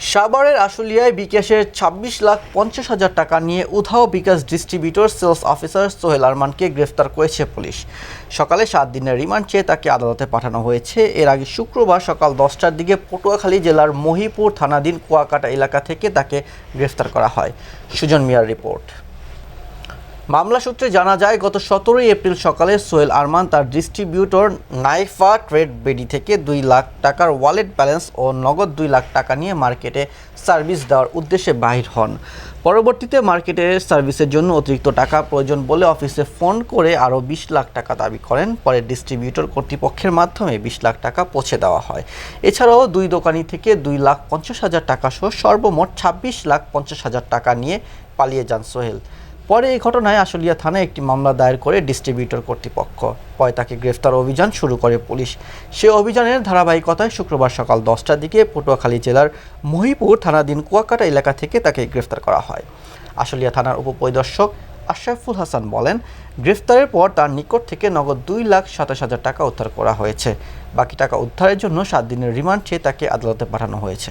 সাভারের আশুলিয়ায় বিকাশের ছাব্বিশ লাখ পঞ্চাশ হাজার টাকা নিয়ে উধাও bKash distributor, sales officer Sohel আরমানকে গ্রেফতার করেছে পুলিশ। সকালে সাত দিনের রিমান্ড চেয়ে তাকে আদালতে পাঠানো হয়েছে। এর আগে শুক্রবার সকাল দশটার দিকে পটুয়াখালী জেলার মহিপুর থানাধীন কুয়াকাটা এলাকা থেকে তাকে গ্রেফতার করা হয়। সুজন মিয়ার রিপোর্ট। মামলা সূত্রে জানা যায়, গত সতেরোই এপ্রিল সকালে সোহেল আরমান তার ডিস্ট্রিবিউটর নাইফা ট্রেড বেডি থেকে দুই লাখ টাকার ওয়ালেট ব্যালেন্স ও নগদ দুই লাখ টাকা নিয়ে মার্কেটে সার্ভিস দেওয়ার উদ্দেশ্যে বাহির হন। পরবর্তীতে মার্কেটে সার্ভিসের জন্য অতিরিক্ত টাকা প্রয়োজন বলে অফিসে ফোন করে আরও বিশ লাখ টাকা দাবি করেন। পরে ডিস্ট্রিবিউটর কর্তৃপক্ষের মাধ্যমে বিশ লাখ টাকা পৌঁছে দেওয়া হয়। এছাড়াও দুই দোকানি থেকে দুই লাখ পঞ্চাশ হাজার টাকা সহ সর্বমোট ছাব্বিশ লাখ পঞ্চাশ হাজার টাকা নিয়ে পালিয়ে যান সোহেল। পরে এই ঘটনায় আশুলিয়া থানায় একটি মামলা দায়ের করে ডিস্ট্রিবিউটর কর্তৃপক্ষ। পরে তাকে গ্রেফতার অভিযান শুরু করে পুলিশ। সে অভিযানের ধারাবাহিকতায় শুক্রবার সকাল দশটার দিকে পটুয়াখালী জেলার মহিপুর থানাধীন কুয়াকাটা এলাকা থেকে তাকে গ্রেফতার করা হয়। আশুলিয়া থানার উপপরিদর্শক আশরাফুল হাসান বলেন, গ্রেফতারের পর তার নিকট থেকে নগদ দুই লাখ সাতাশ হাজার টাকা উদ্ধার করা হয়েছে। বাকি টাকা উদ্ধারের জন্য সাত দিনের রিমান্ড চেয়ে তাকে আদালতে পাঠানো হয়েছে।